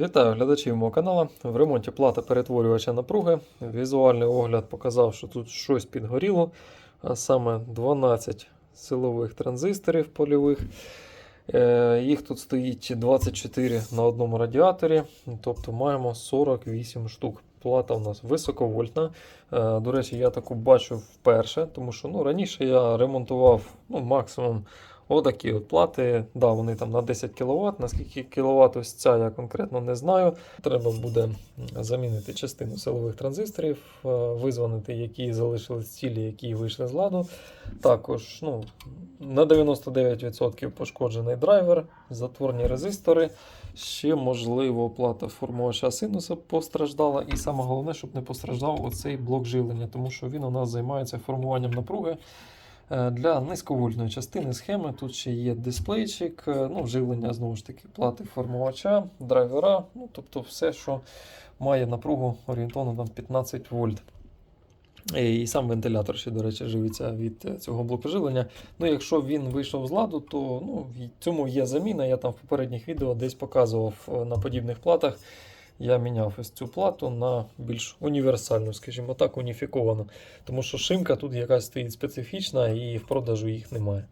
Вітаю глядачів мого каналу. В ремонті плата перетворювача напруги. Візуальний огляд показав, що тут щось підгоріло, а саме 12 силових транзисторів польових. Е, Їх тут стоїть 24 на одному радіаторі, тобто маємо 48 штук. Плата у нас високовольтна. Е, До речі, я таку бачу вперше, тому що ну, раніше я ремонтував ну, максимум Отакі от плати, да, вони там на 10 кВт. Наскільки кВт ось ця я конкретно не знаю. Треба буде замінити частину силових транзисторів, е, визвонити, які залишились цілі, які вийшли з ладу. Також ну, на 99% пошкоджений драйвер, затворні резистори. Ще, можливо, плата формувача синуса постраждала. І саме головне, щоб не постраждав оцей блок живлення, тому що він у нас займається формуванням напруги. Е, Для низьковольтної частини схеми тут ще є дисплейчик, е, ну, живлення знову ж таки плати формувача, драйвера, ну, тобто все, що має напругу орієнтовно там 15 вольт. Е, І сам вентилятор ще, до речі, живиться від цього блоку живлення. Ну, якщо він вийшов з ладу, то ну, цьому є заміна. Я там в попередніх відео десь показував на подібних платах. Я міняв ось цю плату на більш універсальну, скажімо так, уніфіковану. Тому що шимка тут якась стоїть специфічна і в продажу їх немає.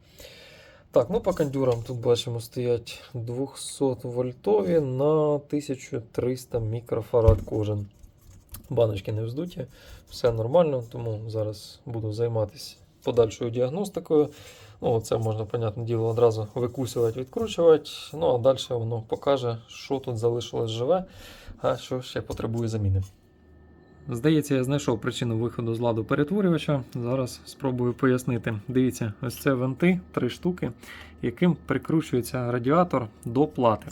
Так, ну по кондюрам тут бачимо стоять 200 вольтові на 1300 мікрофарад кожен. Баночки не вздуті, все нормально, тому зараз буду займатися подальшою діагностикою. Ну, це можна, понятне діло, одразу викусувати, відкручувати. Ну, а далі воно покаже, що тут залишилось живе, а що ще потребує заміни. Здається, я знайшов причину виходу з ладу перетворювача. Зараз спробую пояснити. Дивіться, ось це венти, три штуки, яким прикручується радіатор до плати.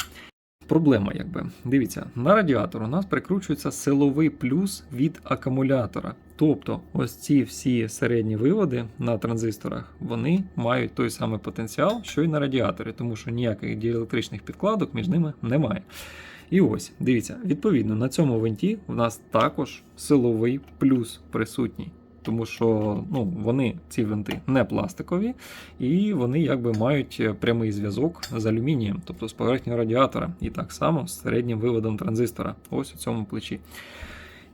Проблема, якби. Дивіться, на радіатор у нас прикручується силовий плюс від акумулятора. Тобто, ось ці всі середні виводи на транзисторах вони мають той самий потенціал, що й на радіаторі, тому що ніяких діелектричних підкладок між ними немає. І ось, дивіться, відповідно, на цьому винті в нас також силовий плюс присутній. Тому що ну, вони, ці винти, не пластикові, і вони якби мають прямий зв'язок з алюмінієм, тобто з поверхнею радіатора, і так само з середнім виводом транзистора, ось у цьому плечі.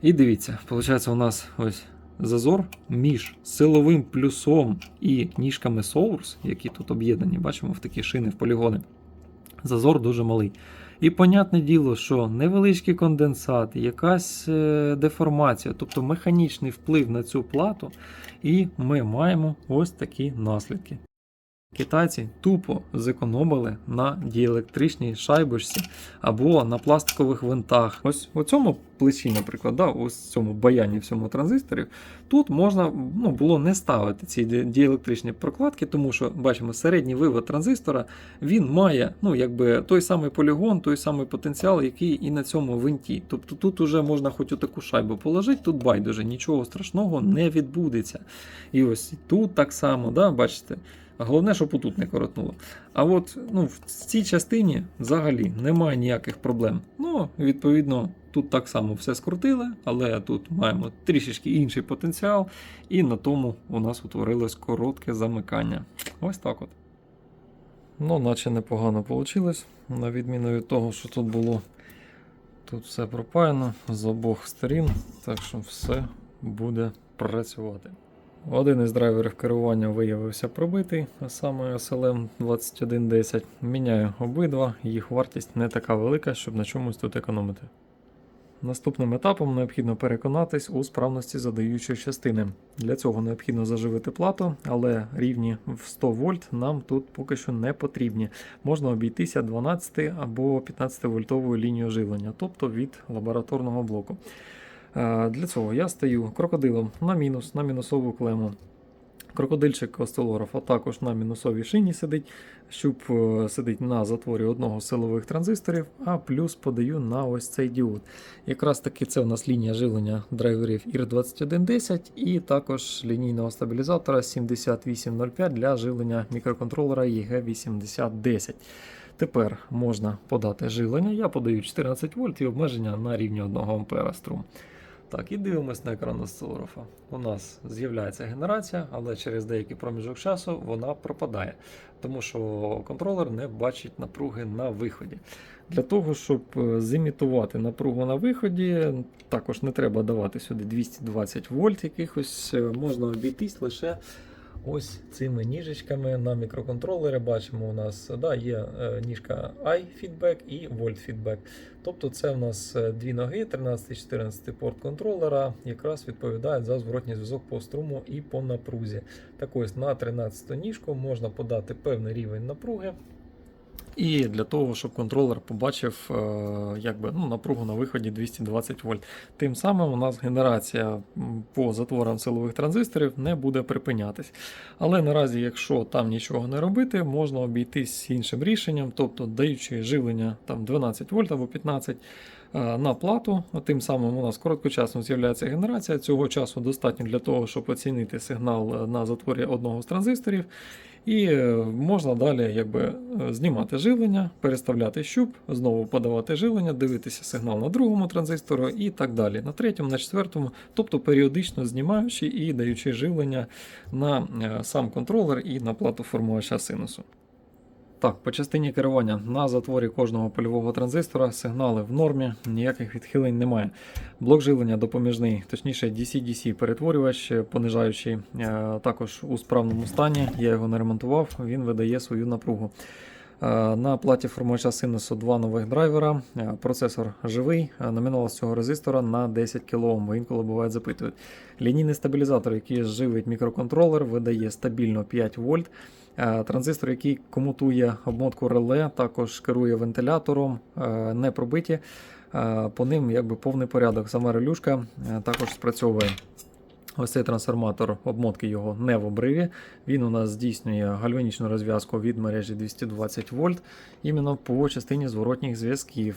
І дивіться, виходить, у нас ось зазор між силовим плюсом і ніжками Source, які тут об'єднані, бачимо в такі шини в полігони. Зазор дуже малий. І понятне діло, що невеличкий конденсат, якась е, деформація, тобто механічний вплив на цю плату, і ми маємо ось такі наслідки. Китайці тупо зекономили на діелектричній шайбочці або на пластикових винтах. Ось у цьому плечі, наприклад, да, ось цьому баяні всьому транзисторів, тут можна ну, було не ставити ці діелектричні прокладки, тому що бачимо, середній вивод транзистора він має ну, якби, той самий полігон, той самий потенціал, який і на цьому винті. Тобто тут уже можна хоч таку шайбу положити, тут байдуже, нічого страшного не відбудеться. І ось тут так само, да, бачите. Головне, щоб отут не коротнуло. А от ну, в цій частині взагалі немає ніяких проблем. Ну, відповідно, тут так само все скрутили, але тут маємо трішечки інший потенціал, і на тому у нас утворилось коротке замикання. Ось так от. Ну, наче непогано вийшло, на відміну від того, що тут було. Тут все пропаяно з обох сторін, так що все буде працювати. Один із драйверів керування виявився пробитий, а саме SLM 2110. Міняю обидва, їх вартість не така велика, щоб на чомусь тут економити. Наступним етапом необхідно переконатись у справності задаючої частини. Для цього необхідно заживити плату, але рівні в 100 вольт нам тут поки що не потрібні. Можна обійтися 12 або 15 вольтовою лінією живлення, тобто від лабораторного блоку. Е, Для цього я стаю крокодилом на мінус, на мінусову клему. Крокодильчик осцилограф а також на мінусовій шині сидить, щуп е, сидить на затворі одного з силових транзисторів, а плюс подаю на ось цей діод. Якраз таки це у нас лінія живлення драйверів IR2110 і також лінійного стабілізатора 7805 для живлення мікроконтролера EG8010. Тепер можна подати живлення. Я подаю 14 вольт і обмеження на рівні 1 ампера струм. Так, і дивимось на екран осцилографа. У нас з'являється генерація, але через деякий проміжок часу вона пропадає, тому що контролер не бачить напруги на виході. Для того, щоб е, зімітувати напругу на виході, також не треба давати сюди 220 вольт якихось, е, можна обійтись лише ось цими ніжечками на мікроконтролери Бачимо, у нас да, є е, ніжка I-feedback і Volt feedback. Тобто це у нас е, дві ноги, 13-14 порт контролера, якраз відповідають за зворотній зв'язок по струму і по напрузі. Так ось на 13 ніжку можна подати певний рівень напруги. І для того, щоб контролер побачив е, якби, ну, напругу на виході 220 вольт. Тим самим у нас генерація по затворам силових транзисторів не буде припинятись. Але наразі, якщо там нічого не робити, можна обійтись іншим рішенням, тобто даючи живлення там, 12 вольт або 15 е, на плату. Тим самим у нас короткочасно з'являється генерація. Цього часу достатньо для того, щоб оцінити сигнал е, на затворі одного з транзисторів. І е, можна далі якби, е, знімати живлення, переставляти щуп, знову подавати живлення, дивитися сигнал на другому транзистору і так далі. На третьому, на четвертому, тобто періодично знімаючи і даючи живлення на е, сам контролер і на плату формувача синусу. Так, по частині керування на затворі кожного польового транзистора сигнали в нормі, ніяких відхилень немає. Блок живлення допоміжний, точніше DC-DC перетворювач, понижаючий, е, також у справному стані. Я його не ремонтував, він видає свою напругу. Е, На платі формувача синусу два нових драйвера. Е, Процесор живий, е, номіналіз цього резистора на 10 кОм, інколи бувають запитують. Лінійний стабілізатор, який живить мікроконтролер, видає стабільно 5 вольт. Е, Транзистор, який комутує обмотку реле, також керує вентилятором, е, не пробиті. Е, По ним якби повний порядок. Сама релюшка також спрацьовує. Ось цей трансформатор обмотки його не в обриві. Він у нас здійснює гальванічну розв'язку від мережі 220 вольт, іменно по частині зворотніх зв'язків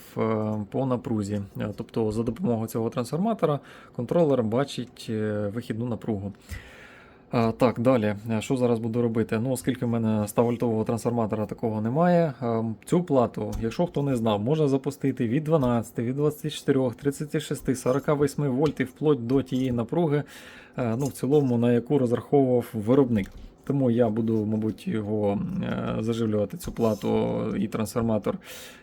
по напрузі. Тобто, за допомогою цього трансформатора контролер бачить вихідну напругу. Так, далі, Е, що зараз буду робити? Ну, оскільки в мене 100 вольтового трансформатора такого немає, е, цю плату, якщо хто не знав, можна запустити від 12, від 24, 36, 48 вольт і вплоть до тієї напруги, е, ну, в цілому, на яку розраховував виробник. Тому я буду, мабуть, його е, заживлювати цю плату і трансформатор,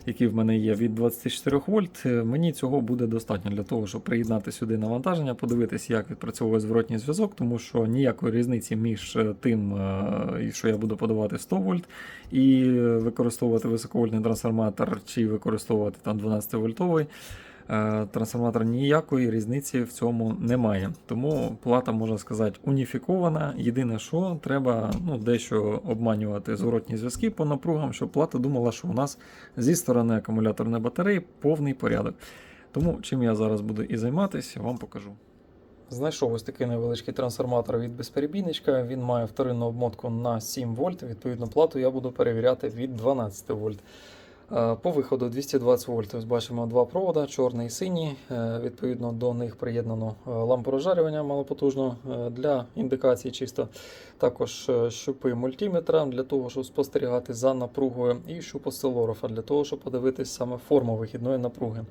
який в мене є від 24 вольт. Е, Мені цього буде достатньо для того, щоб приєднати сюди навантаження, подивитись, як відпрацьовує зворотній зв'язок, тому що ніякої різниці між е, тим, що я буду подавати 100 вольт, і використовувати високовольтний трансформатор, чи використовувати там 12 вольтовий. Е, Трансформатор ніякої різниці в цьому немає. Тому плата, можна сказати, уніфікована. Єдине, що треба ну, дещо обманювати зворотні зв'язки по напругам, щоб плата думала, що у нас зі сторони акумуляторної батареї повний порядок. Тому чим я зараз буду і займатися, вам покажу. Знайшов ось такий невеличкий трансформатор від безперебійничка. Він має вторинну обмотку на 7 вольт. Відповідно, плату я буду перевіряти від 12 вольт. Е, По виходу 220 вольт. Ось бачимо два провода, чорний і синій. Е, Відповідно до них приєднано е, лампу розжарювання малопотужну для індикації чисто. Також щупи мультиметра для того, щоб спостерігати за напругою, і щуп осцилографа для того, щоб подивитись саме форму вихідної напруги.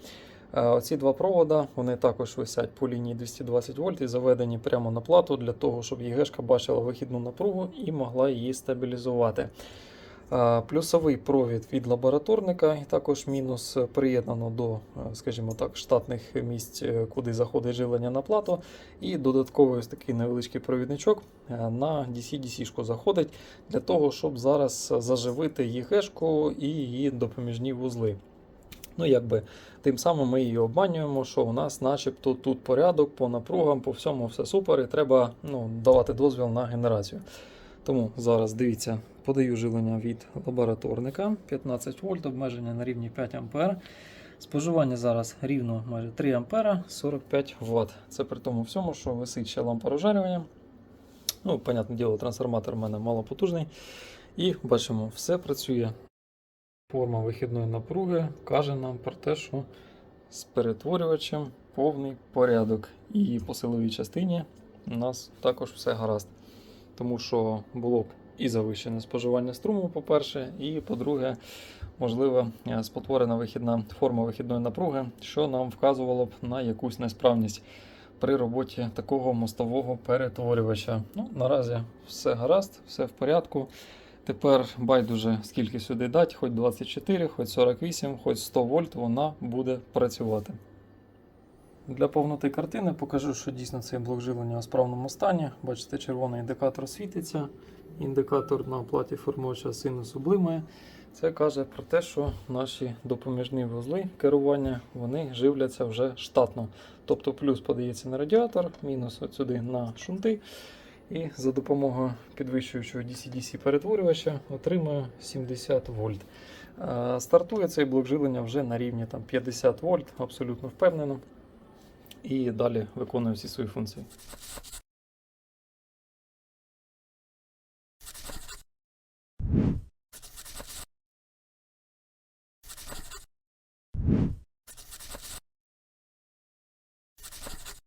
Оці два провода вони також висять по лінії 220 вольт і заведені прямо на плату для того, щоб ЄГшка бачила вихідну напругу і могла її стабілізувати. Плюсовий провід від лабораторника, і також мінус приєднано до, е, скажімо так, штатних місць, е, куди заходить живлення на плату. І додатковий ось такий невеличкий провідничок е, на DC-DC-шку заходить для того, щоб зараз заживити ЄГшку і її допоміжні вузли. Ну, якби тим самим ми її обманюємо, що у нас, начебто, тут порядок по напругам, по всьому все супер, і треба ну, давати дозвіл на генерацію. Тому зараз дивіться, подаю живлення від лабораторника 15 вольт, обмеження на рівні 5 А. Споживання зараз рівно майже 3 А 45 Вт. Це при тому всьому, що висить ще лампа розжарювання. Ну, понятне діло, трансформатор в мене малопотужний. І бачимо, все працює. Форма вихідної напруги каже нам про те, що з перетворювачем повний порядок. І по силовій частині у нас також все гаразд. Тому що було б і завищене споживання струму, по-перше, і по-друге, можливо, е, спотворена вихідна форма вихідної напруги, що нам вказувало б на якусь несправність при роботі такого мостового перетворювача. Ну, наразі все гаразд, все в порядку. Тепер байдуже скільки сюди дати, хоч 24, хоч 48, хоч 100 вольт, вона буде працювати. Для повноти картини покажу, що дійсно цей блок живлення у справному стані. Бачите, червоний індикатор світиться, індикатор на платі формувача синусу блимає. Це каже про те, що наші допоміжні вузли керування вони живляться вже штатно. Тобто плюс подається на радіатор, мінус сюди на шунти. І за допомогою підвищуючого DC-DC перетворювача отримує 70 вольт. Е, Стартує цей блок живлення вже на рівні там, 50 вольт, абсолютно впевнено. І далі виконує всі свої функції.